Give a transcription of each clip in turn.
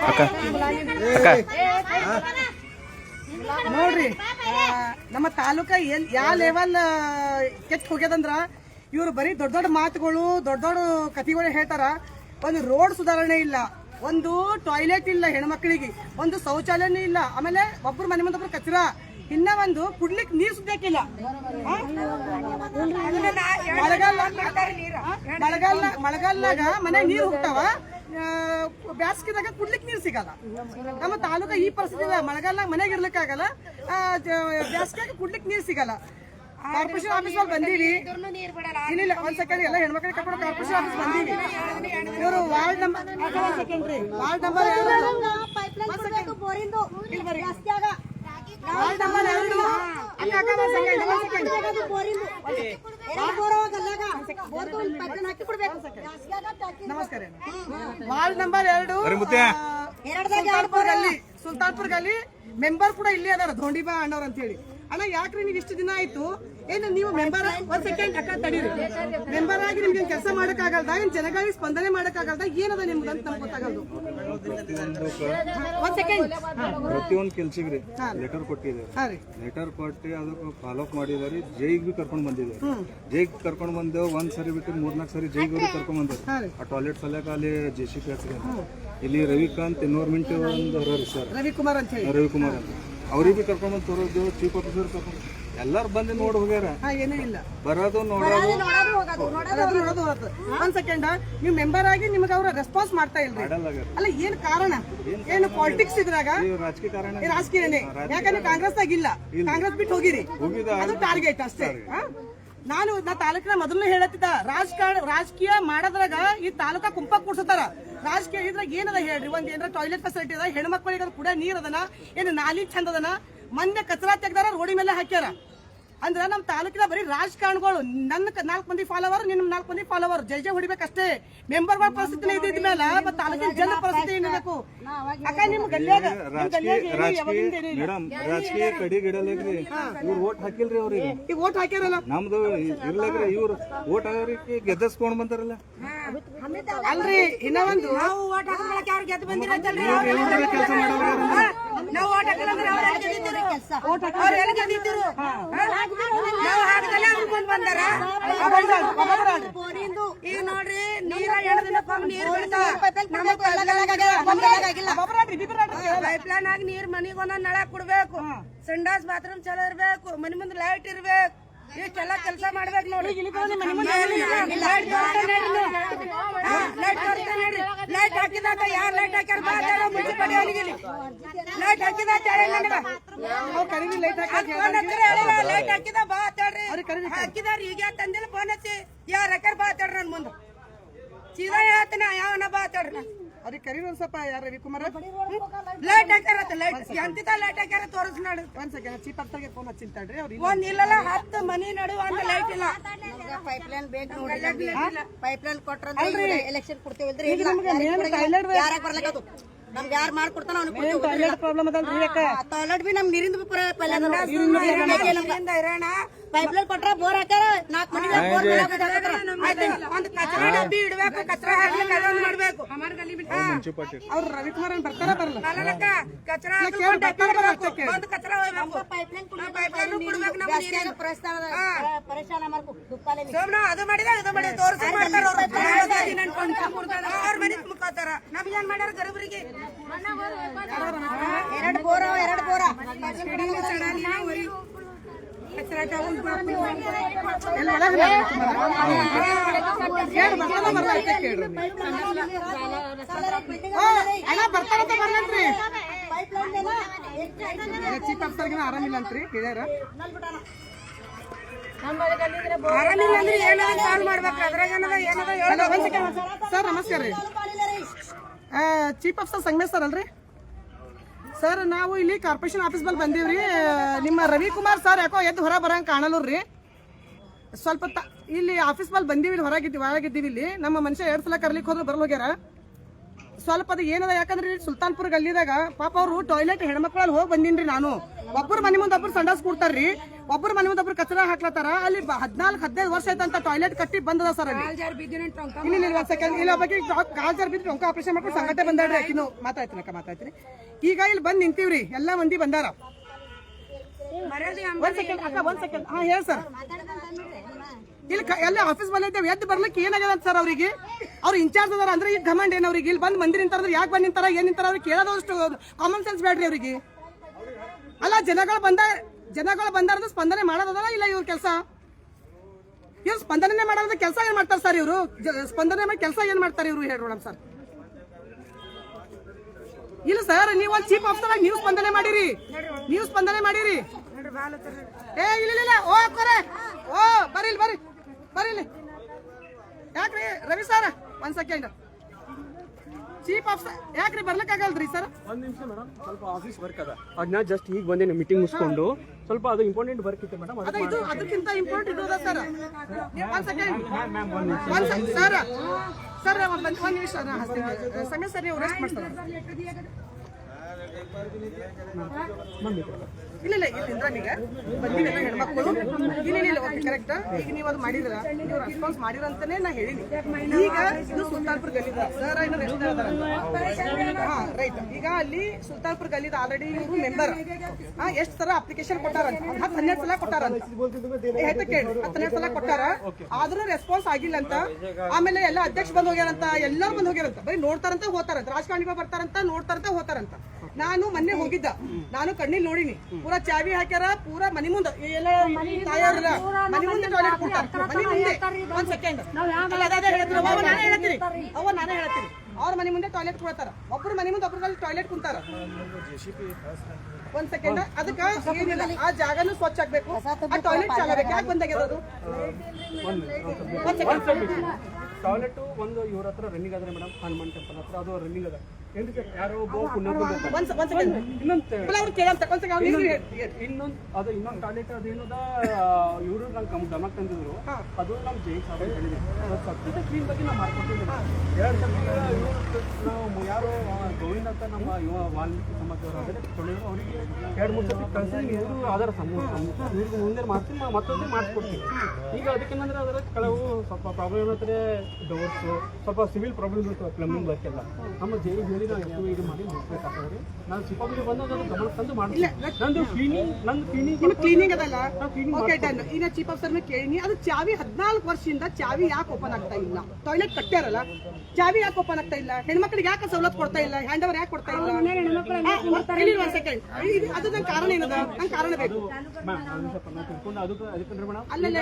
ಅಕ್ಕ. ಅಕ್ಕ. ನೋಡ್ರಿ ನಮ್ಮ ತಾಲೂಕ ಎಲ್ ಯಾವ ಲೆವೆಲ್ ಕೆಟ್ಟ ಹೋಗ್ಯದಂದ್ರ ಇವ್ರು ಬರೀ ದೊಡ್ಡ ದೊಡ್ಡ ಮಾತುಗಳು ದೊಡ್ಡ ದೊಡ್ಡ ಕಥೆಗಳು ಹೇಳ್ತಾರ. ಒಂದು ರೋಡ್ ಸುಧಾರಣೆ ಇಲ್ಲ ಒಂದು ಟಾಯ್ಲೆಟ್ ಇಲ್ಲ ಹೆಣ್ಮಕ್ಳಿಗೆ ಒಂದು ಶೌಚಾಲಯನೂ ಇಲ್ಲ. ಆಮೇಲೆ ಒಬ್ರು ಮನೆ ಮುಂದೆ ಕಚ್ರ ಕಚರ ಇನ್ನ ಒಂದು ಕುಡ್ಲಿಕ್ಕೆ ನೀರ್ ಸುದ್ದಾಕಿಲ್ಲ? ಮಳೆಗಾಲ ಆ? ಮಳೆಗಾಲ ಮಳೆಗಾಲದಾಗ ಮನೆ ನೀರು ಹೋಗ್ತಾವ. ಬ್ಯಾಸ್ಗಿದಾಗ ಕುಡ್ಲಿಕ್ಕೆ ನೀರು ಸಿಗಲ್ಲ. ನಮ್ಮ ತಾಲೂಕ ಈ ಪರಿಸ್ಥಿತಿ ಇದೆ ಮಳೆಗಾಲ ಮನೆಗೆ ಇರ್ಲಿಕ್ಕಾಗಲ್ಲ ಬ್ಯಾಸ್ಗಿಯಾಗ ಕುಡ್ಲಿಕ್ಕೆ ನೀರು ಸಿಗಲ್ಲ. ಕಾರ್ಪೊರೇಷನ್ ಆಫೀಸ್ ಅಲ್ಲಿ ಬಂದೀವಿ. ಇಲ್ಲ ಇಲ್ಲ ಒಂದ್ ಸೆಕೆಂಡ್ ಎಲ್ಲ ಹೆಣ್ಮಕ್ಳಿಗೆ ಕರ್ಕೊಂಡು ಕಾರ್ಪೊರೇಷನ್ ಆಫೀಸ್ ಬಂದೀವಿ. ಇವರು ವಾರ್ಡ್ ನಂಬರ್ ವಾರ್ಡ್ ನಂಬರ್ ನಮಸ್ಕಾರ ವಾರ್ಡ್ ನಂಬರ್ ಎರಡು ಸುಲ್ತಾನ್ಪುರ್ ಗಲ್ಲಿ ಸುಲ್ತಾನ್ಪುರ್ ಗಲ್ಲಿ ಮೆಂಬರ್ ಕೂಡ ಇಲ್ಲಿ ಅದಾರ ಧೋಂಡಿಬಾ ಅಣ್ಣವ್ರ ಅಂತ ಹೇಳಿ. ಅಣ್ಣ ಯಾಕ್ರಿ ನೀವು ಇಷ್ಟು ದಿನ ಆಯ್ತು? ಏನು ನೀವು ಮೆಂಬರ್ ಒಂದ್ ಸೆಕೆಂಡ್ ಅಕ್ಕ ತಡೀರಿ. ಮೆಂಬರ್ ಆಗಿ ನಿಮ್ಗೆ ಕೆಲಸ ಮಾಡಕ್ಕಾಗಲ್ದ? ಏನ್ ಜನಗಳಿಗೆ ಸ್ಪಂದನೆ ಮಾಡಕ್ಕಾಗಲ್ದ? ಏನದ ನಿಮ್ಗೆ ಅಂತ ನಮ್ಗೆ ಗೊತ್ತಾಗಲ್ದು. ಒಂದ್ ಸೆಕೆಂಡ್ ಪ್ರತಿಯೊಂದು ಕೆಲ್ಸಿಗ್ರಿ ಲೆಟರ್ ರೀ. ಲೆಟರ್ ಕೊಟ್ಟು ಅದಕ್ಕೆ ಫಾಲೋ ಅಪ್ ಮಾಡಿದಾರೆ. ಜೈಗ್ ಬಿ ಕರ್ಕೊಂಡ್ ಬಂದಿದೆ. ಜೈಗ್ ಕರ್ಕೊಂಡ್ ಬಂದೆ ಒಂದ್ ಸರಿ ಬಿಟ್ಟು ಮೂರ್ನಾಲ್ಕು ಸರಿ ಜೈಗ್ ಅವ್ರಿಗೆ ಕರ್ಕೊಂಡ್ ಬಂದ್ರು. ಆ ಟಾಯ್ಲೆಟ್ ಸಲಕ ಅಲ್ಲಿ ಜೆ ಸಿ ಪಿ ಹತ್ರ ಇಲ್ಲಿ ರವಿಕಾಂತ್ ಎನ್ವೈರ್ಮೆಂಟ್ ಒಂದು ಸರ್. ರವಿಕುಮಾರ್ ಅಂತ ರವಿಕುಮಾರ್ ಅಂತ. ಅವ್ರಿಗೆ ಬಿ ಕರ್ಕೊಂಡ್ ಬಂದು ತೋರೋದು ಚೀಫ್ ಆಫೀಸರ್ ಕರ್ಕೊಂಡು ಎಲ್ಲಾರು ಬಂದು ನೋಡಿ ಹೋಗ್ಯಾರ. ಹಾ ಏನೂ ಇಲ್ಲ. ಬರೋದು ನೋಡೋದು. ಅದು ನೋಡೋದು. ಒಂದ್ ಸೆಕೆಂಡ್ ನೀವು ಮೆಂಬರ್ ಆಗಿ ನಿಮ್ಗೆ ಅವ್ರ ರೆಸ್ಪಾನ್ಸ್ ಮಾಡ್ತಾ ಇಲ್ರಿ. ಮಾಡಲ್ಲಾಗ್ಯಾರ ಅಲ್ಲ ಏನ್ ಕಾರಣ? ಏನು ಪಾಲಿಟಿಕ್ಸ್ ಇದ್ರಾಗ? ಈ ರಾಜಕೀಯ ಕಾರಣ ಈ ರಾಜಕೀಯನೇ ಯಾಕಂದ್ರೆ ಕಾಂಗ್ರೆಸ್ ಆಗಿಲ್ಲ ಕಾಂಗ್ರೆಸ್ ಬಿಟ್ಟು ಹೋಗಿರಿ. ಹೋಗಿದ ಅದು ಟಾರ್ಗೆಟ್ ಅಷ್ಟೇ. ಹಾ? ನಾನು ನಾ ತಾಲೂಕಿನ ಮೊದಲು ಹೇಳತ್ತಿದ್ದ ರಾಜಕಾರಣ ರಾಜಕೀಯ ಮಾಡೋದ್ರಾಗ ಈ ತಾಲೂಕಾ ಕುಂಪ ಕೂಡ್ಸತಾರ ರಾಜಕೀಯ ಇದ್ರಾಗ ಏನದ ಹೇಳ್ರಿ? ಒಂದ್ ಏನಾರ ಟಾಯ್ಲೆಟ್ ಫೆಸಿಲಿಟಿ ಅದ ಹೆಣ್ಮಕ್ಳಿಗೆ ಅದು ಕೂಡ ನೀರ್ ಅದನ ಏನು ನಾಲಿ ಚಂದ ಅದನ ಮೊನ್ನೆ ಕಚರಾ ತೆಗ್ದಾರ ರೋಡಿ ಮೇಲೆ ಹಾಕ್ಯಾರ. ಅಂದ್ರ ನಮ್ಮ ತಾಲೂಕಿನ ಬರೀ ರಾಜಕಾರಣಗಳು ನನ್ನ ನಾಲ್ಕು ಮಂದಿ ಫಾಲೋವರ್ ನಿನ್ನ ನಾಲ್ಕು ಮಂದಿ ಫಾಲೋವರ್ ಜೈ ಜೈ ಹೊಡಿಬೇಕಷ್ಟೇ. ಮೆಂಬರ್ಗಳ ಪರಿಸ್ಥಿತಿ ಇದ್ದಿದ್ಮೇಲೆ ಮತ್ತೆ ತಾಲೂಕಿನ ಜನ ಪರಿಸ್ಥಿತಿ ಏನಿರಬೇಕು? ಅಕ್ಕ ನಿಮ್ ಗಲ್ಯಾಗ. ಮೇಡಮ್ ರಾಜಕೀಯ ಕಡಿಗಿಡಲಾಗ್ರಿ ಇವ್ರು ಓಟ್ ಹಾಕಿಲ್ರಿ ಅವ್ರಿಗೆ. ಈಗ ಓಟ್ ಹಾಕ್ಯಾರಲ್ಲ? ನಮ್ದು ಇವ್ರು ಓಟ್ ಹಾಕೋರಿಗೆ ಗೆದ್ದಸ್ಕೊಂಡ್ ಬಂದಾರಲ್ಲ. ಅಲ್ರಿ ಇನ್ನೊಂದು ನಾವು ನಾವು ಓಟ್ ಹಾಕಲ್ಲ ಅಂದ್ರೆ ಎಲ್ಲಿ ಗೆದ್ದಿದ್ರು ಅವ್ರು ಎಲ್ಲಿ ಗೆದ್ದಿದ್ರು ನಾವು ಹಾಕದಲ್ಲ ಅವ್ರು ಬಂದ್ ಬಂದಾರ. ಈಗ ನೋಡ್ರಿ ನೀರ ಪೈಪ್ ಲೈನ್ ಆಗಿ ನೀರ್ ಮನಿಗ್ ಒಂದೊಂದ್ ನಳ ಕೊಡ್ಬೇಕು. ಸಂಡಾಸ್ ಬಾತ್ರೂಮ್ ಚಲೋ ಇರ್ಬೇಕು. ಮನಿ ಮುಂದೆ ಲೈಟ್ ಇರ್ಬೇಕು. ಇಷ್ಟೆಲ್ಲ ಕೆಲಸ ಮಾಡ್ಬೇಕು ನೋಡ್ರಿ ಲೈಟ್ ಹಾಕಿದಾಗ ಯಾರ್ ಲೈಟ್ ಹಾಕ್ಯಾರ? ಬಾತಾಡ ಮುನ್ಸಿಪಾಲಿ ಅವನಿಗೆ ಲೈಟ್ ಹಾಕಿದ ಅವ್ರು ಕಡಿಮೆ ಲೈಟ್ ಹಾಕಿ ಲೈಟ್ ಹಾಕಿದ ಬಾ ತಡ್ರಿ. ಹಾಕಿದಾರ ಈಗ ತಂದಿಲ್ಲ ಫೋನ್ ಹಚ್ಚಿ. ಯಾರ್ ಹಾಕ್ಯಾರ ಬಾ ತಡ್ರಿ ನನ್ ಮುಂದೆ. ಸೀದಾ ಹೇಳ್ತಾನ ಯಾವನ ತಡ್ರಿ ಅವ್ರಿಗೆ ಕರೀರಿ ಸ್ವಲ್ಪ ಯಾರ ರವಿಕುಮಾರ್? ಲೈಟ್ ಹಾಕ್ಯಾರ ಲೈಟ್ ಎಂತಿದ ಲೈಟ್ ಹಾಕ್ಯಾರ ತೋರಿಸ್ ನಡು. ಒಂದ್ ಸೆಕೆಂಡ್ ಚೀಪ್ ಫೋನ್ ಹಚ್ಚಿಂತಾಡ್ರಿ ಅವ್ರು ಒಂದ್ ಇಲ್ಲಲ್ಲ ಹತ್ತು ಮನಿ ನಡುವ ಒಂದು ಲೈಟ್ ಇಲ್ಲ. ಪೈಪ್ ಲೈನ್ ಬೇಕು ನೋಡಿ ಪೈಪ್ ಲೈನ್ ಕೊಟ್ರ ಎಲೆಕ್ಷನ್ ಕೊಡ್ತೀವಿ ಯಾರಾಗ ಬರ್ಲಕತ್ತು ನಮ್ಗೆ ಯಾರು ಮಾಡ್ಕೊಡ್ತಾನ ಅವ್ನಿಗೆ ಪ್ರಾಬ್ಲಮ್ ಟಾಯ್ಲೆಟ್ ಬಿ ನಮ್ ನೀರಿಂದ ಪೈಪ್ಲೈನ್ ಕೊಟ್ರ ಬೋರ್ ಹಾಕ್ಯಾರ ನಾಲ್ಕು ಮನೆ ಬೋರ್ ಒಂದು ಕಚರಾ ಡಬ್ಬಿ ಇಡ್ಬೇಕು ಕಚರಾ ಹಾಕ್ಲಿಕ್ಕೆ ಅದೊಂದು ಮಾಡ್ಬೇಕು. ಅವ್ರು ರವಿಕುಮಾರ್ ಏನ್ ಬರ್ತಾರ ಬರಲ್ಲ ಅಲ್ಲಕ್ಕ ಕಚರಾ ಒಂದು ಕಚರಾ ಹೋಗ್ಬೇಕು. ಪೈಪ್ಲೈನ್ ಪೈಪ್ಲೈನ್ ಕೊಡ್ಬೇಕು ನಮ್ಮ ಸೋಮನ ಅದು ಮಾಡಿದ ಇದು ಮಾಡಿದ ತೋರಿಸಿ ಮಾಡ್ತಾರ ಅವ್ರ. ಮನೆ ಮುಕ್ಕೋತಾರ ನಮ್ಗೇನ್ ಮಾಡ್ಯಾರ? ಗರೀಬರಿಗೆ. ಎರಡು ಬೋರ ಎರಡು ಬೋರ. ಆರಾಮಿಲ್ಲ ಅಂತ್ರಿ ಹೇಳ್ಯಾರ ಆರಾಮಿಲ್ಲ ಅಂದ್ರೆ ಏನಾದ್ರು ಕಾಲ್ ಮಾಡ್ಬೇಕು? ಅದ್ರಾಗ ಏನದ ಏನದ ಸರ್, ನಮಸ್ಕಾರ ರೀ. ಚೀಫ್ ಆಫೀಸರ್ ಸಂಗಮೇಶ್ ಸರ್ ಅಲ್ರಿ? ಸರ್ ನಾವು ಇಲ್ಲಿ ಕಾರ್ಪೊರೇಷನ್ ಆಫೀಸ್ ಬಲ್ಲಿ ಬಂದೀವ್ರಿ. ನಿಮ್ಮ ರವಿಕುಮಾರ್ ಸರ್ ಯಾಕೋ ಎದ್ದು ಹೊರ ಬರಂಗ್ ಕಾಣಲ್ರಿ ಸ್ವಲ್ಪ ಇಲ್ಲಿ ಆಫೀಸ್ ಬಲ್ಲಿ ಬಂದೀವಿ, ಇಲ್ಲಿ ಹೊರಗಿದ್ದೀವಿ ಒಳಗಿದ್ದೀವಿ ಇಲ್ಲಿ. ನಮ್ಮ ಮನುಷ್ಯ ಎರಡು ಸಲ ಕರ್ಲಿಕ್ಕೆ ಹೋದ್ರೆ ಬರಲ್ ಹೋಗ್ಯಾರ. ಸ್ವಲ್ಪ ಅದು ಏನದ ಯಾಕಂದ್ರೆ ಸುಲ್ತಾನ್ಪುರ್ ಸುಲ್ತಾನ್ಪುರ ಗಲ್ಲಿದಾಗ ಪಾಪ ಅವರು ಟಾಯ್ಲೆಟ್ ಹೆಣ್ಮಕ್ಳಲ್ಲಿ ಹೋಗಿ ಬಂದಿನ್ರಿ ನಾನು. ಒಬ್ಬರು ಮನೆ ಮುಂದೆ ಒಬ್ರು ಸಂಡಾಸ್ ಕೊಡ್ತಾರ್ರಿ. ಒಬ್ಬರು ಮನೆ ಮುಂದೆ ಒಬ್ರು ಕಚರ ಹಾಕ್ಲತ್ತಾರ. ಅಲ್ಲಿ ಹದಿನಾಲ್ಕು ಹದಿನೈದು ವರ್ಷ ಆಯ್ತಂತ ಟಾಯ್ಲೆಟ್ ಕಟ್ಟಿ ಬಂದದ ಸರ್ ಇಲ್ಲ ಸೆಕೆಂಡ್ ಇಲ್ಲ ಬಗ್ಗೆ ಕಾಲ್ ಜಾರ್ ಬಿದ್ದು ಟೊಂಕ ಆಪರೇಷನ್ ಮಾಡ್ಕೊಂಡು ಸಂಘಟನೆ ಬಂದಾಡ್ರಿ ಆಕಿನು ಮಾತಾಡ್ತೀನಿ ಅಕ್ಕ ಮಾತಾಡ್ತೀನಿ ಈಗ ಇಲ್ಲಿ ಬಂದು ನಿಂತೀವ್ರಿ ಎಲ್ಲಾ ಮಂದಿ ಬಂದಾರ. ಒಂದ್ ಸೆಕೆಂಡ್ ಅಕ್ಕ ಒಂದ್ ಸೆಕೆಂಡ್ ಹಾ ಹೇಳಿ ಸರ್. ಇಲ್ಲಿ ಎಲ್ಲ ಆಫೀಸ್ ಇದ್ದೇವೆ. ಎದ್ದು ಬರ್ಲಿಕ್ಕೆ ಏನಾಗ್ಯದ ಸರ್ ಅವರಿಗೆ? ಅವ್ರು ಇನ್ಚಾರ್ಜ್ ಅದಾರ ಅಂದ್ರೆ ಈಗ ಕಮಾಂಡ್ ಏನು ಅವ್ರಿಗೆ? ಇಲ್ಲಿ ಬಂದು ಮಂದಿ ನಿಂತಾರ ಯಾಕೆ ಬಂದ್ ನಿಂತಾರ? ಏನ್ ನಿಂತಾರ ಅವ್ರಿಗೆ ಕೇಳೋದಷ್ಟು ಕಾಮನ್ ಸೆನ್ಸ್ ಬೇಡ್ರಿ ಅವ್ರಿಗೆ. ಅಲ್ಲ ಜನಗಳು ಬಂದ ಜನಗಳು ಬಂದಾರ ಸ್ಪಂದನೆ ಮಾಡೋದಲ್ಲ ಇಲ್ಲ ಇವ್ರ ಕೆಲಸ? ಇವ್ರು ಸ್ಪಂದನೆ ಮಾಡೋದ್ರ ಕೆಲಸ ಏನ್ ಮಾಡ್ತಾರೆ ಸರ್ ಇವರು? ಸ್ಪಂದನೆ ಮಾಡಿ ಕೆಲಸ ಏನ್ ಮಾಡ್ತಾರೆ ಇವರು ಹೇಳಿ ಸರ್? ಇಲ್ಲ ಸರ್ ನೀವು ಒಂದು ಚೀಫ್ ಆಫೀಸರ್ ಆಗಿ ನೀವು ಸ್ಪಂದನೆ ಮಾಡಿರಿ. ನೀವು ಸ್ಪಂದನೆ ಮಾಡಿರಿ. ಏ ಇಲ್ಲ ಇಲ್ಲ, ಓ ಕೊರೆ ಓ ಬರ್ರಿ ಇಲ್ಲಿ ಬರ್ರಿ ಇಲ್ಲಿ ಯಾಕ್ರಿ ರವಿ ಸರ್ ಒಂದ್ ಸೆಕೆಂಡ್ ಚೀಫ್ ಆಫೀಸರ್ ಯಾಕ್ರಿ ಬರ್ಲಿಕ್ಕಾಗಲ್ರಿ ಸರ್ ಒಂದ್ ನಿಮಿಷ ಮೇಡಮ್ ಸ್ವಲ್ಪ ಆಫೀಸ್ ವರ್ಕ್ ಅದ ಅದನ್ನ ಜಸ್ಟ್ ಈಗ ಬಂದೇನೆ ಮೀಟಿಂಗ್ ಮುಗಿಸ್ಕೊಂಡು ಸ್ವಲ್ಪ ಅದು ಇಂಪಾರ್ಟೆಂಟ್ ವರ್ಕ್ ಇತ್ತು ಮೇಡಮ್ ಅದ ಇದು ಅದಕ್ಕಿಂತ ಇಂಪಾರ್ಟೆಂಟ್ ಇದು ಸರ್ ಒಂದ್ ಸೆಕೆಂಡ್ ಒಂದ್ ಸರ್ ಸರ್ ಒಂದ್ ನಿಮಿಷ ಸಮಯ ಸರ್ ನೀವು ರೆಸ್ಟ್ ಮಾಡ್ತಾರೆ ಇಲ್ಲ ಇಲ್ಲ ಇಲ್ಲ ಇಂದ್ರಾಣಿಗ ಬಂದಿಲ್ಲ ಹೆಣ್ಮಕ್ಳು. ಇಲ್ಲ ಇಲ್ಲ ಓಕೆ ಕರೆಕ್ಟ್ ಈಗ ನೀವು ಅದು ಮಾಡಿದ್ರ, ನೀವು ರೆಸ್ಪಾನ್ಸ್ ಮಾಡಿರಂತಾನೆ ನಾ ಹೇಳಿನಿ. ಈಗ ಇದು ಸುಲ್ತಾನ್ಪುರ್ ಗಲ್ಲಿದ. ಸರ್ ಏನೋ ರೆಸ್ಟ್ ಹಾ ರೈಟ್ ಈಗ ಅಲ್ಲಿ ಸುಲ್ತಾನ್ಪುರ್ ಗಲ್ಲಿದ ಆಲ್ರೆಡಿ ಇವರು ಮೆಂಬರ್ ಹಾ, ಎಷ್ಟು ಸಲ ಅಪ್ಲಿಕೇಶನ್ ಕೊಟ್ಟಾರಂತ? ಹತ್ತು ಹನ್ನೆರಡು ಸಲ ಕೊಟ್ಟಾರ ಅಂತ ಕೇಳಿ. ಹತ್ತು ಹನ್ನೆರಡು ಸಲ ಕೊಟ್ಟಾರ? ಆದ್ರೂ ರೆಸ್ಪಾನ್ಸ್ ಆಗಿಲ್ಲ ಅಂತ ಆಮೇಲೆ ಎಲ್ಲ ಅಧ್ಯಕ್ಷ ಬಂದ್ ಹೋಗ್ಯಾರಂತ, ಎಲ್ಲರೂ ಬಂದ್ ಹೋಗ್ಯಾರಂತ. ಬರೀ ನೋಡ್ತಾರಂತ ಹೋತಾರಂತ. ರಾಜಕಾರಣಿಗಳು ಬರ್ತಾರಂತ, ನೋಡ್ತಾರಂತ ಹೋತಾರಂತ. ನಾನು ಮೊನ್ನೆ ಹೋಗಿದ್ದ. ನಾನು ಕಣ್ಣಿಲ್ ನೋಡಿನಿ. ಪೂರಾ ಚಾವಿ ಹಾಕ್ಯಾರ ಪೂರಾ ಮನಿ ಮುಂದೆ. ಎಲ್ಲ ಮನಿ ಮುಂದೆ ಟಾಯ್ಲೆಟ್ ಕೊಡ್ತಾರ ಮನಿ ಮುಂದೆ. ಒಂದ್ ಸೆಕೆಂಡ್ ಅಲ್ಲ ಅದೇ ಹೇಳ್ತೀನಿ. ಅವ್ವ ನಾನೇ ಹೇಳ್ತೀನಿ. ಅವ್ವ ನಾನೇ ಹೇಳ್ತೀನಿ. ಅವ್ರ ಮನಿ ಮುಂದೆ ಟಾಯ್ಲೆಟ್ ಕೊಡ್ತಾರ. ಒಬ್ರು ಮನಿ ಮುಂದೆ ಒಬ್ರು ಟಾಯ್ಲೆಟ್ ಕುಂತಾರ. ಒಂದ್ ಸೆಕೆಂಡ್ ಅದಕ್ಕ ಏನಿಲ್ಲ. ಆ ಜಾಗನು ಸ್ವಚ್ಛ ಆಗ್ಬೇಕು. ಆ ಟಾಯ್ಲೆಟ್ ಚಾಲಬೇಕು. ಯಾಕೆ ಬಂದಾಗಿರೋದು ಒಂದ್ ಸೆಕೆಂಡ್ ಟಾಯ್ಲೆಟ್ ಒಂದು ಇವ್ರ ಹತ್ರ ರನ್ನಿಂಗ್ ಆದ್ರೆ ಮೇಡಮ್ ಹನುಮಾನ್ ಟೆಂಪಲ್ ಹತ್ರ ಅದು ರನ್ನಿಂಗ್ ಅದ. ಇನ್ನೊಂದು ಅದು ಇನ್ನೊಂದು ಟಾಯ್ಲೆಟ್ ಅದೇನದ ಇವರು ನಂಗೆ ಕಮ್ ಗಮನಕ್ಕೆ ತಂದಿದ್ರು. ಅದು ನಮ್ಮ ಜೈ ಸಾಬ್ ಹೇಳಿದೆ ಸಬ್ಸಿಡಿ ಕ್ಲೀನ್ ಬಗ್ಗೆ ನಾವು ಮಾಡ್ಕೊಟ್ಟಿದ್ದೀವಿ ಎರಡು ಸಲ ನಾವು ಯಾರು ಗೋವಿಂದ ಅಂತ ನಮ್ಮ ಯುವ ವಾಲ್ಮೀಕಿ ಸಮಾಜದವರು ಅದೇ ತೊಳೆದ್ರು ಅವರಿಗೆ ಎರಡು ಮೂರು ಸತಿ ಕಳ್ಸಿದ್ವಿ ಇವರು ಅದರ ಸಮೂಹ ಇವ್ರಿಗೆ ಮುಂದೆ ಮಾಡ್ತೀನಿ ನಾವು ಮತ್ತೊಂದು ಮಾಡಿಸ್ಕೊಡ್ತೀವಿ. ಈಗ ಅದಕ್ಕೇನಂದ್ರೆ ಅದರ ಕೆಲವು ಸ್ವಲ್ಪ ಪ್ರಾಬ್ಲಮ್ ಇರುತ್ತೆ ಡೋರ್ಸು ಸ್ವಲ್ಪ ಸಿವಿಲ್ ಪ್ರಾಬ್ಲಮ್ ಇರ್ತವೆ ಪ್ಲಂಬಿಂಗ್ ವರ್ಕ್ ಎಲ್ಲ. ನಮ್ಮ ಜೈ ಹೇಳಿ ನಾವು ಎಷ್ಟು ಇದು ಮಾಡಿ ಮುಗಿಸ್ಬೇಕಾಗ್ತದೆ. ನಾನು ಚಿಕ್ಕಬಳ್ಳಾಪುರ ಬಂದು ಅದನ್ನು ಗಮನ ತಂದು ಮಾಡ್ತೀನಿ. ನಂದು ಕ್ಲೀನಿಂಗ್ ನಂದು ಕ್ಲೀನಿಂಗ್ ನಿಮ್ ಕ್ಲೀನಿಂಗ್ ಅದಲ್ಲ? cleaning ಓಕೆ ಡನ್ ಈಗ ಚೀಫ್ ಆಫೀಸರ್ ಕೇಳಿನಿ ಅದು ಚಾವಿ ಹದಿನಾಲ್ಕು ವರ್ಷದಿಂದ ಚಾವಿ ಯಾಕೆ ಓಪನ್ ಆಗ್ತಾ ಇಲ್ಲ? ಟಾಯ್ಲೆಟ್ ಕಟ್ಟ್ಯಾರಲ್ಲ ಚಾವಿ ಯಾಕೆ ಓಪನ್ ಆಗ್ತಾ ಇಲ್ಲ? ಹೆಣ್ಮಕ್ಳಿಗೆ ಯಾಕೆ ಸವಲತ್ತು ಕೊಡ್ತಾ ಇಲ್ಲ? ಹ್ಯಾಂಡ್ ಓವರ್ ಯಾಕೆ ಕೊಡ್ತಾ ಇಲ್ಲ? ಒಂದ್ ಸೆಕೆಂಡ್ ಅದು ಕಾರಣ ಏನದ? ನಂಗೆ ಕಾರಣ ಬೇಕು. ಅಲ್ಲಲ್ಲ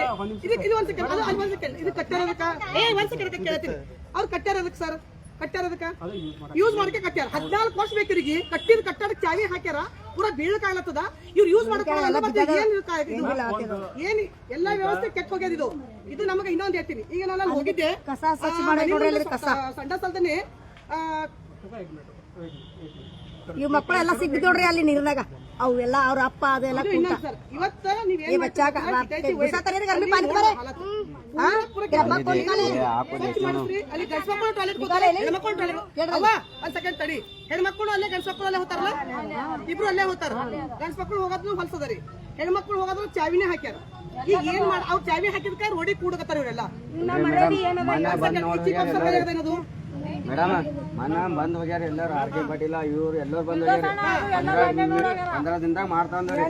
ಇದು ಇದು ಒಂದ್ ಸೆಕೆಂಡ್ ಅದು ಅಲ್ಲಿ ಸೆಕೆಂಡ್ ಇದು ಕಟ್ಟಾರದಕ್ಕ ಏ ಒಂದ್ ಸೆಕೆಂಡ್ ಕೇಳ್ತೀನಿ. ಅವ್ರು ಕಟ್ಟಾರದಕ್ಕೆ ಸರ್? ಕಟ್ಟಾರದಕ್ಕ ಯೂಸ್ ಮಾಡಕ್ಕೆ ಕಟ್ಟ್ಯಾರ ಹದಿನಾಲ್ಕು ವರ್ಷ ಬೇಕು ಇವ್ರಿಗೆ. ಕಟ್ಟಿದ ಕಟ್ಟಡಕ್ಕೆ ಚಾವಿ ಹಾಕ್ಯಾರ. ಪೂರಾ ಬೀಳಕಾಗ್ಲತ್ತದ ಇವ್ರು ಯೂಸ್ ಮಾಡಕ್ಕಾಗಲ್ಲ ಮತ್ತೆ ಏನ್? ಏನ್ ಎಲ್ಲಾ ವ್ಯವಸ್ಥೆ ಕೆಟ್ಟ ಹೋಗ್ಯದ ಇದು. ಇದು ನಮಗೆ ಇನ್ನೊಂದು ಹೇಳ್ತೀನಿ. ಈಗ ನಾನು ಅಲ್ಲಿ ಹೋಗಿದ್ದೆ. ಕಸ ಸ್ವಚ್ಛ ಮಾಡಕ್ ನೋಡ್ರಿ ಅಲ್ಲಿ ಕಸ. ಸಂಡ ಸಲ್ದನೆ ಇವ್ ಮಕ್ಕಳೆಲ್ಲ ಸಿಗ್ ನೋಡ್ರಿ ಅಲ್ಲಿ ನೀರ್ನಾಗ. ಅವು ಎಲ್ಲ ಅವ್ರ ಅಪ್ಪ ಅದೆಲ್ಲ ಇವತ್ತ ನೀವ್ ये ಸೆಕೆಂಡ್ ತಡಿ. ಹೆಣ್ಮಕ್ಳು ಅಲ್ಲೇ ಗಂಡ್ಸ ಮಕ್ಕಳು ಅಲ್ಲೇ ಹೋಗ್ತಾರಲ್ಲ? ಇಬ್ರು ಅಲ್ಲೇ ಹೋಗ್ತಾರ. ಗಂಡ್ಸ ಮಕ್ಳು ಹೋಗೋದ್ನು ಹೊಲ್ಸದರಿ. ಹೆಣ್ಮಕ್ಳು ಹೋಗೋದ್ರು ಚಾವಿನೇ ಹಾಕ್ಯಾರ. ಈಗ ಏನ್ ಮಾಡ ಅವ್ರು ಚಾವಿ ಹಾಕಿದ್ಕ ರೋಡಿ ಕೂಡಕತ್ತಾರ ಇವರೆಲ್ಲ. ಏನದು ಮೇಡಮ್ ಮನ ಬಂದ್ ಹೋಗ್ಯಾರ ಎಲ್ಲಾರು ಆರ್ ಕೆ ಇವ್ರು ಎಲ್ಲರೂ ಬಂದ್ ಹೋಗ್ಯಾರ. ಪಂದ್ರ ದಿನದಾಗ ಮಾಡ್ತಾ ಅಂದ್ರಿ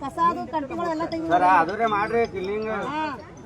ಕಸ ಅದು ಅದು ಎಲ್ಲ ತೆಗಿ ಸರ ಅದುರೇ ಮಾಡ್ರಿ ಕ್ಲೀನಿಂಗ್ ಹಾ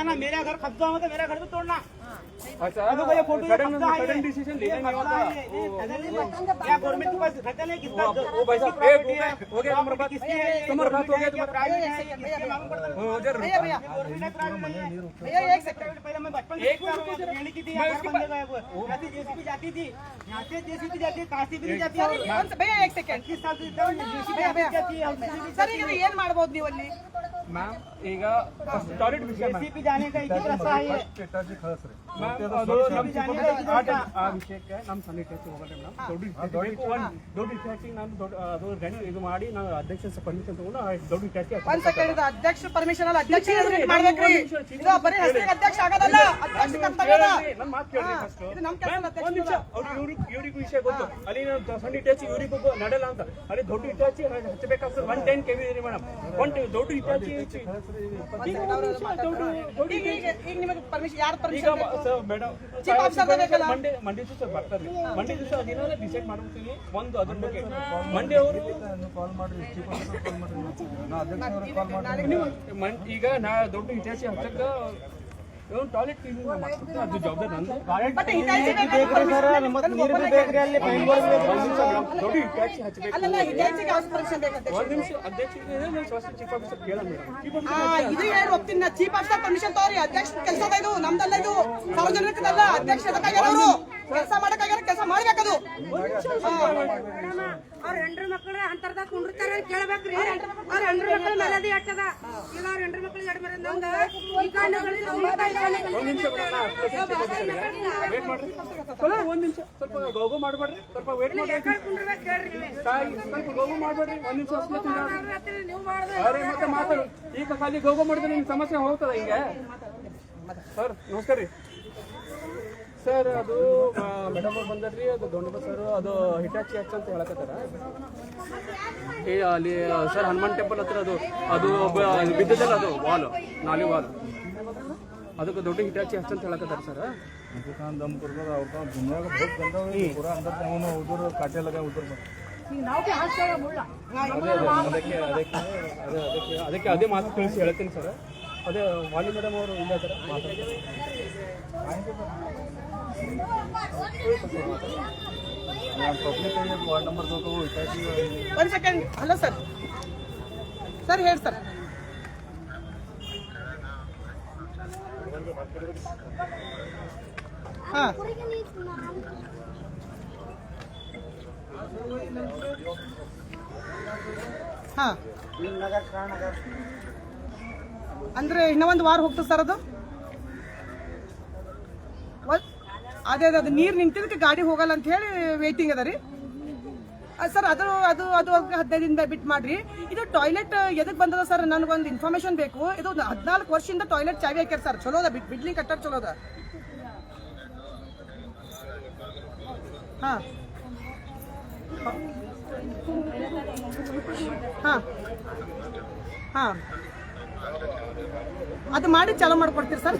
है ना मेरा घर कब्जा होगा तो मेरा घर भी तोड़ना। हाँ। अच्छा तो ये फ़ोटो सडन सडन डिसीज़न लेना क्या गवर्नमेंट के पास रकल है? किसका वो भाई साहब एक हो? गया हमारे पास। किसकी है? तुम्हारे बात हो गया तुम्हारा प्राइवेट है? भैया भैया भैया एक सेकंड पहले एक से मिनट रुको जरा। ट्रेनिंग की थी मैं यहाँ उसके घर बनने गए वो यहाँ से जेसीबी जाती थी यहाँ से जेसीबी जाती है काशी भी नहीं जाती है और ಒಂದ್- ಭಯ್ಯ एक सेकंड पच्चीस साल से जेसीबी जाती है और ಸರ್ ಈಗ ಏನ್ ಮಾಡ್ಬೋದು ನೀವು ಅಲ್ಲಿ ಮ್ಯಾಮ್ ಈಗ ಟಾಯ್ಲೆಟ್ ವಿಷಯ ಮ್ಯಾಮ್ जेसीबी जाने का ಅದು ನಮ್ಮ ಆ ನಮ್ಮ ನಾನು ಅದು ಇದು ಮಾಡಿ ನಾನು ಅಧ್ಯಕ್ಷ ಪರ್ಮಿಷನ್ ತಗೊಂಡು ಸೆಕೆಂಡ್ ಅಧ್ಯಕ್ಷ ಪರ್ಮಿಷನ್ ಅಲ್ಲ ಅಧ್ಯಕ್ಷ ಹೆಸರು ಇದು ಬರೀ ಅಧ್ಯಕ್ಷ ಅಧ್ಯಕ್ಷ ಮಾತು ಫಸ್ಟ್ ಇದು ನಮ್ಮ ಕೆಲಸ ಒಂದು ನಿಮಿಷ. ಗೊತ್ತು. ಅಲ್ಲಿ ನಾನು ಅಂತ. ಅಲ್ಲಿ ದೊಡ್ಡ ಒನ್ ಟೆನ್ ಕೆವಿ ನಿಮಗೆ ಯಾರು ಪರ್ಮಿಷನ್ ಮೇಡಮ್? ಮಂಡೇ ಮಂಡೇ ದಿವಸ ಬರ್ತಾರೆ. ಮಂಡೇ ದಿವಸ ಅದಿನ ಡಿಸೈಡ್ ಮಾಡ್ಬಿಡ್ತೀನಿ. ಒಂದು ಅದ್ರ ಬಗ್ಗೆ. ಮಂಡೇ ಅವರು ಕಾಲ್ ಮಾಡ್ರಿ. ಈಗ ನಾ ದೊಡ್ಡ ಇತಿಹಾಸ ಹಚ್ಚಕ್ಕ ಇದು ಹೇಳಿ ಒಪ್ತೀನಿ ಚೀಫ್ ಆಫೀಸರ್ ಪರ್ಮಿಷನ್ ತಗೋರಿ. ಅಧ್ಯಕ್ಷ ಕೆಲಸ ಇದು ನಮ್ದಲ್ಲ ಇದು. ಸಾರ್ವಜನಿಕದಲ್ಲ ಅಧ್ಯಕ್ಷ ಕೆಲಸ ಮಾಡಕ್ಕಾಗ್ಯಾರ ಕೆಲಸ ಮಾಡ್ಬೇಕದು. ಅವ್ರ ಹೆಂಡ್ರ ಮಕ್ಕಳು ಅಂತರ್ದಾಗ ಕುಂಡಿರ್ತಾರ ಕೇಳ್ಬೇಕ್ರಿ. ಅವ್ರ ಹೆಂಡ್ರ ಮಕ್ಳು ಮೆಲದಿ ಅಟ್ಟದ ಈಗ ಅವ್ರ ಹೆಂಡ್ರ ಮಕ್ಳು ಎರಡು ಮರ ನಂಗ ಒಂದ್ ನಿಮಿಷ ಮಾಡ್ರಿ ಸ್ವಲ್ಪ ಒಂದ್ ನಿಮಿಷ. ಸ್ವಲ್ಪ ಗೌಗು ಮಾಡ್ಬೇಡ್ರಿ. ಸ್ವಲ್ಪ ವೇಟ್ ಮಾಡ್ರಿ. ಕುಂಡ್ರಬೇಕು ಹೇಳ್ರಿ ಸ್ವಲ್ಪ ಗೋಗು ಮಾಡ್ಬೇಡ್ರಿ. ಒಂದ್ ನಿಮಿಷ ಅರೆ ಮತ್ತೆ ಮಾತಾಡು. ಈಗ ಖಾಲಿ ಗೋಗು ಮಾಡಿದ್ರೆ ನಿಮ್ ಸಮಸ್ಯೆ ಹೋಗ್ತದ ಹಿಂಗೆ? ಸರ್ ನಮಸ್ಕಾರ ರೀ. ಸರ್, ಅದು ಮೇಡಮ್ ಅವ್ರು ಬಂದದ್ರಿ, ಅದು ದೊಂಡಪ್ಪ ಸರ್, ಅದು ಹಿಟಾಚಿ ಹಚ್ ಅಂತ ಹೇಳಕತ್ತಾರ. ಏ, ಅಲ್ಲಿ ಸರ್, ಹನುಮಾನ್ ಟೆಂಪಲ್ ಹತ್ರ ಅದು ಅದು ಬಿದ್ದದಲ್ಲ ಅದು ವಾಲ್ ನಾಲಿ ವಾಲ್ ಅದಕ್ಕೆ ದೊಡ್ಡ ಹಿಟಾಚಿ ಹಚ್ ಹೇಳಕತ್ತಾರ ಸರ್. ದಮ್ ಕೊಡ್ಬೋದು ಅವ್ರ ದುನಿಯಾಗ ಬಹುತ್ ಬಂದವ ಪೂರ ಅಂದ್ರೆ ಅವನು ಉದುರು ಕಾಟೆಲಾಗ ಉದುರು ಅದಕ್ಕೆ ಅದಕ್ಕೆ ಅದಕ್ಕೆ ಅದಕ್ಕೆ ಅದೇ ಮಾತು ತಿಳಿಸಿ ಹೇಳ್ತೀನಿ ಸರ್. ಅದೇ, ವಾಲಿ ಮೇಡಮ್ ಅವರು ಇಲ್ಲ ಸರ್ ಮಾತಾಡ್ತಾರೆ. ಒಂದ್ ಸೆಕೆಂಡ್ ಹಲೋ ಸರ್ ಸರ್ ಹೇಳಿ ಸರ್ ಹಾಂ. ಹಾಂ. ಅಂದ್ರೆ ಇನ್ನೊಂದು ವಾರ ಹೋಗ್ತದೆ ಸರ್ ಅದು? ಅದೇ ಅದೇ ನೀರು ನಿಂತಿದ್ದಕ್ಕೆ ಗಾಡಿ ಹೋಗಲ್ಲ ಅಂತ ಹೇಳಿ ವೇಟಿಂಗ್ ಅದ ರೀ. ಸರ್, ಅದು ಅದು ಅದು ಹದಿನೈದಿಂದ ದಿನದ ಬಿಟ್ಟು ಮಾಡ್ರಿ. ಇದು ಟಾಯ್ಲೆಟ್ ಎದಕ್ ಬಂದದ ಸರ್? ನನಗೊಂದು ಇನ್ಫಾರ್ಮೇಶನ್ ಬೇಕು. ಇದು ಹದಿನಾಲ್ಕು ವರ್ಷದಿಂದ ಟಾಯ್ಲೆಟ್ ಚಾವಿ ಹಾಕ್ಯಾರ ಸರ್. ಚಲೋ ಅದ ಬಿಡ್ಲಿ ಬಿಡ್ಲಿಂಗ್ ಕಟ್ಟರ್ ಚಲೋ ಅದ ಹಾ. ಹಾ. ಹಾ. ಅದು ಮಾಡಿ ಚಾಲೂ ಮಾಡ್ಕೊಡ್ತೀರಿ ಸರ್.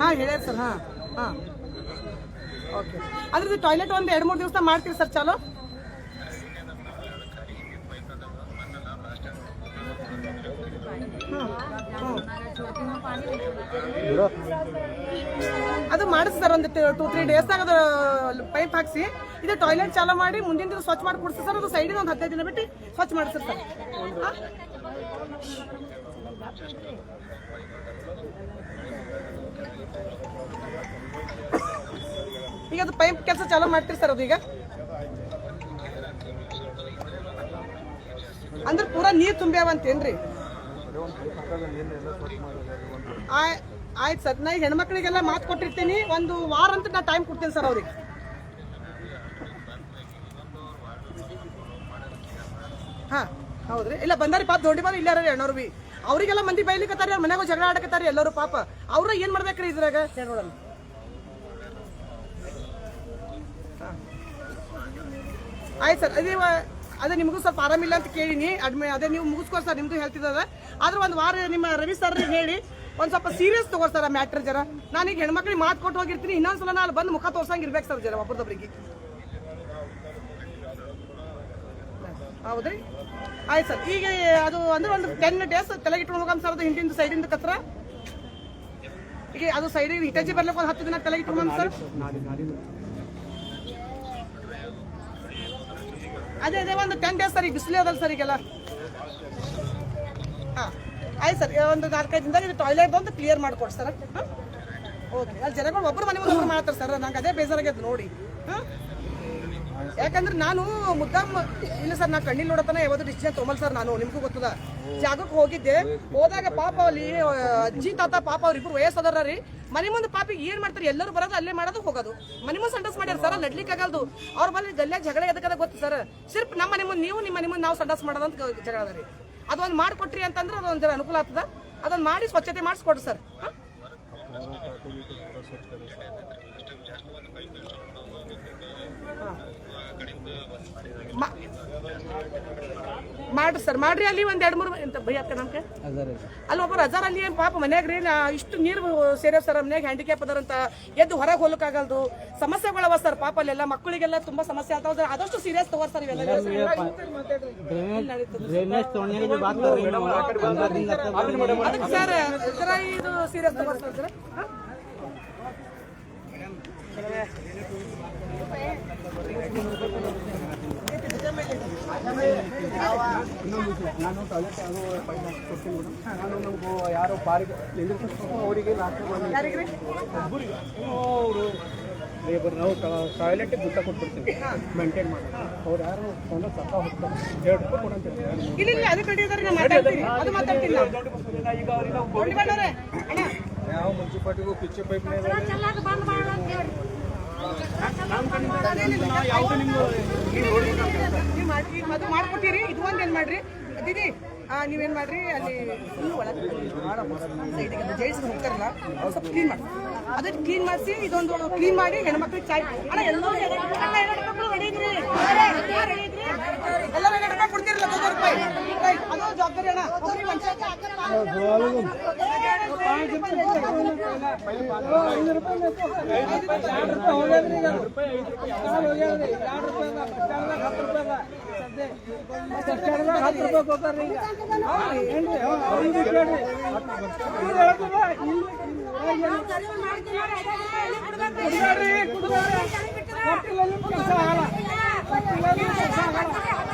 ಹಾ, ಹೇಳ್ಯಾರ ಸರ್, ಹಾ ಹಾ ಓಕೆ ಅದ್ರದ್ದು ಟಾಯ್ಲೆಟ್ ಒಂದು ಎರಡು ಮೂರು ದಿವಸ ಮಾಡ್ತೀವಿ ಸರ್, ಚಾಲೋ. ಅದು ಮಾಡಿಸಿ ಸರ್, ಒಂದು ಟೂ ತ್ರೀ ಡೇಸ್ದಾಗ ಅದು ಪೈಪ್ ಹಾಕಿಸಿ, ಇದು ಟಾಯ್ಲೆಟ್ ಚಾಲೂ ಮಾಡಿ ಮುಂದಿನ ದಿವಸ ಸ್ವಚ್ಛ ಮಾಡಿ ಕೊಡ್ಸಿ ಸರ್, ಅದು ಸೈಡಿಗೆ ಒಂದು ಹದಿನೈದು ದಿನ ಬಿಟ್ಟು ಸ್ವಚ್ಛ ಮಾಡಿಸ್ರಿ ಸರ್ ಹಾ? ಈಗ ಅದು ಪೈಪ್ ಕೆಲಸ ಚಾಲೂ ಮಾಡ್ತೀರಿ ಸರ್ ಅದು ಈಗ? ಅಂದ್ರೆ ಪೂರಾ ನೀರು ತುಂಬ್ಯಾವಂತೇನ್ರಿ? ಆಯ್- ಆಯ್ತು ಸರ್. ನಾ ಹೆಣ್ಮಕ್ಳಿಗೆಲ್ಲ ಮಾತು ಕೊಟ್ಟಿರ್ತೀನಿ. ಒಂದು ವಾರ ಅಂತ ನಾ ಟೈಮ್ ಕೊಡ್ತೀನಿ ಸರ್ ಅವ್ರಿಗೆ. ಹಾ. ಹೌದ್ರಿ? ಇಲ್ಲ ಬಂದಾರಿ ಪಾಪ ದೊಡ್ಡ ಬಂದ್ರೆ ಇಲ್ಲಾರ ಅಣ್ಣವ್ರು ಬಿ. ಅವರಿಗೆಲ್ಲ ಮಂದಿ ಬೈಲಿಕತ್ತಾರಿ ಅವ್ರ ಮನ್ಯಾಗ ಜಗಳ ಆಡಕತ್ತಾರಿ ಎಲ್ಲರೂ ಪಾಪ. ಅವ್ರ ಏನ್ ಮಾಡ್ಬೇಕ್ರಿ ಇದ್ರಾಗ? ನೋಡೋಣ ಆಯ್ತು ಸರ್ ಅದೇ ಅದೇ ನಿಮಗೂ ಸ್ವಲ್ಪ ಆರಾಮಿಲ್ಲ ಅಂತ ಕೇಳಿನಿ. ಅಡ್ಮಿ ಅದೇ ನೀವು ಮುಗಿಸ್ಕೋ ಸರ್ ನಿಮ್ದು ಹೇಳ್ತಿದ್ದಾರೆ ಆದ್ರೆ ಒಂದು ವಾರ ನಿಮ್ಮ ರವಿ ಸರ್ ಹೇಳಿ ಒಂದು ಸ್ವಲ್ಪ ಸೀರಿಯಸ್ ತಗೋ ಸರ್ ಮ್ಯಾಟ್ರ್ ಜರ. ನಾನೀಗ ಹೆಣ್ಮಕ್ಳಿಗೆ ಮಾತು ಕೊಟ್ಟು ಹೋಗಿರ್ತೀನಿ ಇನ್ನೊಂದ್ಸಲ ನಾನು ಬಂದು ಮುಖ ತೋರ್ಸಂಗಿರ್ಬೇಕು ಸರ್ ಜರ ಒಬ್ಬರದೊಬ್ಬರಿಗೆ ಹೌದ್ರಿ? ಆಯ್ತು ಸರ್. ಈಗ ಅದು ಅಂದ್ರೆ ಒಂದು ಟೆನ್ ಡೇಸ್ ತಲೆಗೆ ಇಟ್ಕೊಂಡು ಹೋಗಮ್ ಸರ್, ಅದು ಹಿಂದಿಂದ ಸೈಡಿಂದ ಕತ್ರ ಈಗ ಅದು ಸೈಡಿಗೆ ಹಿಟಾಚಿ ಬರ್ಲಿಕ್ಕೆ ಒಂದು ಹತ್ತು ದಿನ ತಲೆಗೆ ಇಟ್ಕೊಂಡು ಸರ್. ಅದೇ ಅದೇ ಒಂದು ಟೆನ್ ಡೇಸ್ ಸರ್, ಈಗ ಬಿಸಿಲೇ ಅದಲ್ಲ ಸರ್ ಈಗೆಲ್ಲ. ಹಾಂ, ಆಯ್ತು ಸರ್ ಒಂದು ನಾಲ್ಕೈದು ದಿನದಾಗ ಇದು ಟಾಯ್ಲೆಟ್ ಬಂದು ಕ್ಲಿಯರ್ ಮಾಡಿಕೊಡಿ ಸರ್. ಓಕೆ, ಅಲ್ಲಿ ಜನಗಳು ಒಬ್ಬರು ಮನೆ ಮುಂದೆ ಮಾಡ್ತಾರೆ ಸರ್, ನಂಗೆ ಅದೇ ಬೇಜಾರಾಗ್ಯದ ನೋಡಿ. ಹಾಂ? ಯಾಕಂದ್ರೆ ನಾನು ಮುದ್ದಾಮ್, ಇಲ್ಲ ಸರ್, ನಾ ಕಣ್ಣಿಲ್ ನೋಡತನ ಯಾವತ್ತು ಡಿಸಿಷನ್ ತೊಗೊಂಬಲ್ ಸರ್ ನಾನು, ನಿಮ್ಗೂ ಗೊತ್ತದ. ಜಾಗಕ್ಕೆ ಹೋಗಿದ್ದೆ, ಹೋದಾಗ ಪಾಪ ಅಲ್ಲಿ ಅಜ್ಜಿ, ತಾತ, ಪಾಪ ಅವ್ರಿಬ್ರು ವಯಸ್ಸದಾರ ರೀ. ಮನೆ ಮುಂದೆ ಪಾಪಿಗೆ ಏನ್ ಮಾಡ್ತಾರೆ? ಎಲ್ಲರೂ ಬರೋದು ಅಲ್ಲೇ ಮಾಡೋದು, ಹೋಗೋದು. ಮನೆ ಮುಂದೆ ಸಂಡಸ್ ಮಾಡ್ಯಾರ ಸರ್ ನಡ್ಲಿಕ್ಕೆ ಆಗಲ್ದು. ಅವ್ರ ಬಲ್ಲಿ ಗಲ್ಯಾಗ ಜಗಳ ಎದಕ್ಕದ ಗೊತ್ತು ಸರ್? ಸಿರ್ಫ್ ನಮ್ಮ ಮನೆ ಮುಂದೆ, ನೀವು ನಿಮ್ಮ ಮನೆ ಮುಂದೆ ನಾವು ಸಂಡಸ್ ಮಾಡೋದಂತ ಜಗಳ ಅದ ರೀ. ಅದೊಂದು ಮಾಡಿಕೊಟ್ರಿ ಅಂತಂದ್ರೆ ಅದೊಂದು ಅನುಕೂಲ ಆಗ್ತದ. ಅದೊಂದು ಮಾಡಿ ಸ್ವಚ್ಛತೆ ಮಾಡಿಸ್ಕೊಡ್ರಿ ಸರ್ ಹಾಂ ಮಾ- ಮಾಡ್ರಿ ಸರ್ ಮಾಡ್ರಿ ಅಲ್ಲಿ ಒಂದು ಎರಡು ಮೂರು ಎಂತ ಭಯ ಅಕ್ಕ ನಮ್ಗೆ ಅಲ್ಲಿ ಒಬ್ಬರು ಹಜಾರ್ ಅಲ್ಲಿ ಪಾಪ ಮನ್ಯಾಗ ರೀ ಇಷ್ಟು ನೀರು ಸೇರೋ ಸರ್ ಮನ್ಯಾಗ ಹ್ಯಾಂಡಿಕ್ಯಾಪ್ ಅದರಂತ ಎದ್ದು ಹೊರಗೆ ಹೋಲಕ್ಕಾಗಲ್ದು ಸಮಸ್ಯೆಗಳವ ಸರ್ ಪಾಪ ಅಲ್ಲೆಲ್ಲ ಮಕ್ಕಳಿಗೆಲ್ಲ ತುಂಬಾ ಸಮಸ್ಯೆ ಆಗ್ತಾವ ಆದಷ್ಟು ಸೀರಿಯಸ್ ತಗೋರ್ ಸರ್ ಇವೆಲ್ಲ ಅದಕ್ಕೆ ಸರ್ ಇದು ಸೀರಿಯಸ್ ತಗೋರ್ ಸರ್ ನಾನು ಟಾಯ್ಲೆಟ್ ಯಾರು ನಾನು ಯಾರೋ ಬಾರಿಗೆ ಅವರಿಗೆ ನಾಲ್ಕು ಅವರು ನಾವು ಟಾಯ್ಲೆಟಿಗೆ ಗುಟ್ಟ ಕೊಟ್ಬಿಡ್ತೀವಿ ಮೇಂಟೈನ್ ಮಾಡಿ ಅವ್ರು ಯಾರು ಕೊಂಡು ಸತ್ತ ಹೋಗ್ತಾರೆ ಎರಡು ಯಾವ ಮುನ್ಸಿಪಾಲ್ಟಿಗೂ ಪಿಚ್ಚೆ ಪೈಪ್ ಅದು ಇದು ಒಂದ್ ಏನ್ ಮಾಡ್ರಿ. ದೀದಿ ನೀವೇನ್ ಮಾಡ್ರಿ? ಅಲ್ಲಿ ಫುಲ್ ಒಳಗೆ ಜೈಸ್ ಹೋಗ್ತಾರಲ್ಲ ಸ್ವಲ್ಪ ಕ್ಲೀನ್ ಮಾಡಿ ಅದಕ್ಕೆ ಕ್ಲೀನ್ ಮಾಡಿಸಿ, ಇದೊಂದು ಕ್ಲೀನ್ ಮಾಡಿ ಹೆಣ್ಮಕ್ಳಿಗೆ ಚಾಯ್ ಅಣ್ಣ ಹೆಣ್ಮಕ್ಳು ಹೆಣ್ಮಕ್ಳು ಕೊಡ್ತೀರಲ್ಲ ಮುನ್ನೂರು ರೂಪಾಯಿ Right, ಅದು ಜವಾಬ್ದಾರಿ ಅಣ್ಣ ಹೋಗ್ರಿ ಪಂಚಾಯತ್ ಎಲ್ಲ ಮಾಡಿ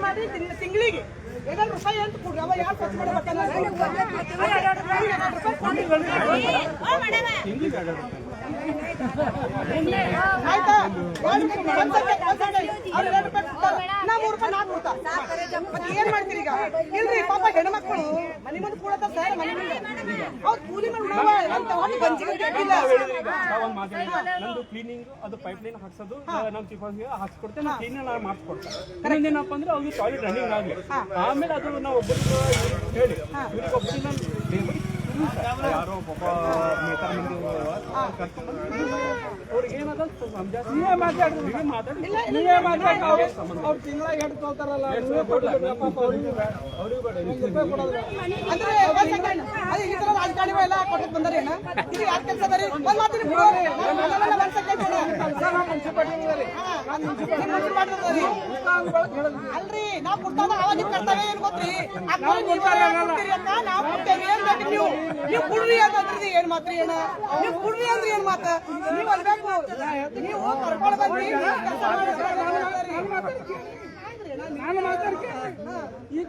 ಮಾಡಿ ಮಾಡಿ ತಿಂಗಳಿಗೆ ಏನಾದ್ರು ರೂಪಾಯಿ ಅಂತ ಕೊಡ್ರಿ ಅವ ಯಾರು ಖರ್ಚು ಮಾಡಿ ಕೊಡ್ತಾರ ಒಂದ್ ಸೆಕೆಂಡ್. ಅವ್ರು ಎರಡು ರೂಪಾಯಿ. ನಾ ಮೂರು ರೂಪಾಯಿ ನಾಲ್ಕು ಕೊಡ್ತಾರ. ಮತ್ತೆ ಮಾಡ್ತೀರಿ ಕ್ಲೀನಿಂಗ್ ಅದು ಪೈಪ್ ಹಾಕ್ಸೋದು ಚೀಫ್ ಹಾಕ್ಸ್ಕೊಡ್ತೇನೆ ಮಾಡಿಸ್ಕೊಡ್ತೇನೆ ಇನ್ನೇನಪ್ಪ ಅಂದ್ರೆ ಅವ್ರಿಗೆ ಟಾಯ್ಲೆಟ್ ರನ್ನಿಂಗ್ ಆಗಲಿ ಆಮೇಲೆ ಅದು ನಾವು ಹೇಳಿ ಒಬ್ಬರಿಗೆ ಯಾರೋ ಮುನ್ಸಿಪಾಲ್ಟಿ ಮಾಡ್ದವ್ರು ಅಲ್ರಿ, ನಾವ್ ಕೊಡ್ತಾವ ಅವಾಗ ನಿಮ್ ಕರ್ತವ್ಯ ಏನ್ ಗೊತ್ತ್ರಿ? ನಾವ್ ಕೊಡ್ತೇವೆ, ಏನ್ ಬೇಕು ನೀವು? ನೀವು ಕುಡ್ರಿ ಅಂತಂದ್ರಿ ಏನ್ ಮಾತ್ರಿ ಏನ? ನೀವು ಕುಡ್ರಿ ಅಂದ್ರೆ ಏನ್ ಮಾತ? ನೀವ್ ಅನ್ಬೇಕು ನೀವು ನೀವ್ ನಾನು ಈ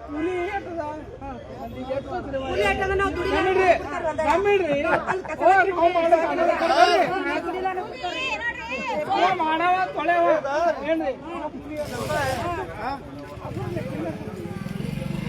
ಏಟದ ಮಾಡವ ತೊಳೆವ ಏನ್ರಿ?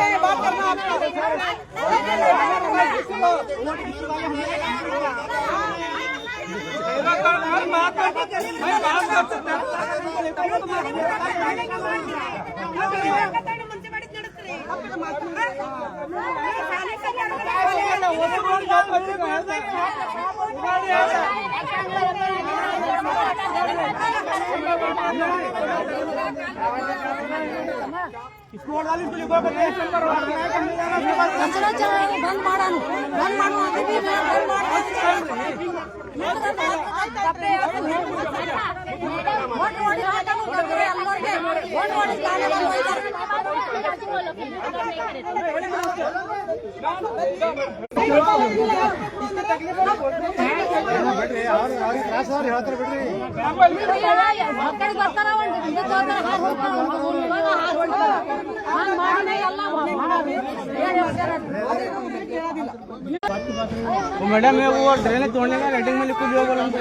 है ये बात करना ಬಂದ್ ಮಾಡೋನು ಬಂದ್ ಮಾಡು ಅಂದಿದ್ದೀವಿ, ಬಂದ್ ಮಾಡು ಅಂದಿದ್ದೀವಿ. ಓಟ್ ಮಾಡಿ ಮೇಡಮ್ ನೀವು ಟ್ರೈನ್ ತೊಗೊಂಡಿಲ್ಲ ರೈಟಿಂಗ್ ಮೇಲೆ ಕೂಲಿ ಹೋಗಲ್ಲ ಅಂತ